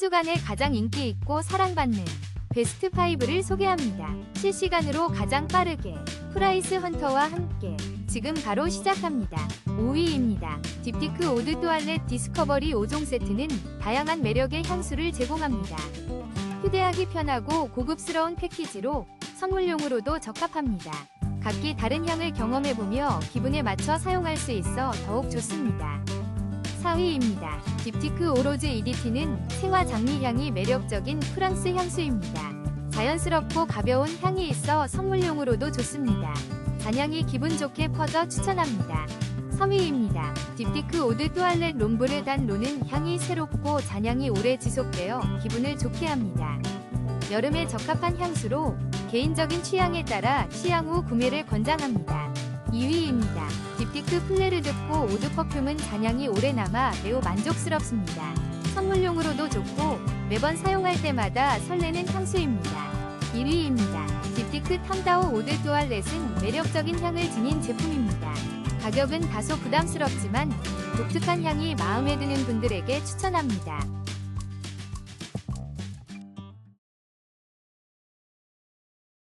주간에 가장 인기 있고 사랑받는 베스트 5를 소개합니다. 실시간으로 가장 빠르게 프라이스 헌터와 함께 지금 바로 시작합니다. 5위입니다. 딥티크 오드 또알렛 디스커버리 5종 세트는 다양한 매력의 향수를 제공합니다. 휴대하기 편하고 고급스러운 패키지로 선물용으로도 적합합니다. 각기 다른 향을 경험해보며 기분에 맞춰 사용할 수 있어 더욱 좋습니다. 4위입니다. 딥티크 오로즈 EDT는 생화 장미 향이 매력적인 프랑스 향수입니다. 자연스럽고 가벼운 향이 있어 선물용으로도 좋습니다. 잔향이 기분 좋게 퍼져 추천합니다. 3위입니다. 딥티크 오드 또알렛 롬브르 단 로는 향이 새롭고 잔향이 오래 지속되어 기분을 좋게 합니다. 여름에 적합한 향수로 개인적인 취향에 따라 시향 후 구매를 권장합니다. 2위입니다. 딥티크 플레르드코 오드 퍼퓸은 잔향이 오래 남아 매우 만족스럽습니다. 선물용으로도 좋고 매번 사용할 때마다 설레는 향수입니다. 1위입니다. 딥티크 탐다오 오드 또알렛은 매력적인 향을 지닌 제품입니다. 가격은 다소 부담스럽지만 독특한 향이 마음에 드는 분들에게 추천합니다.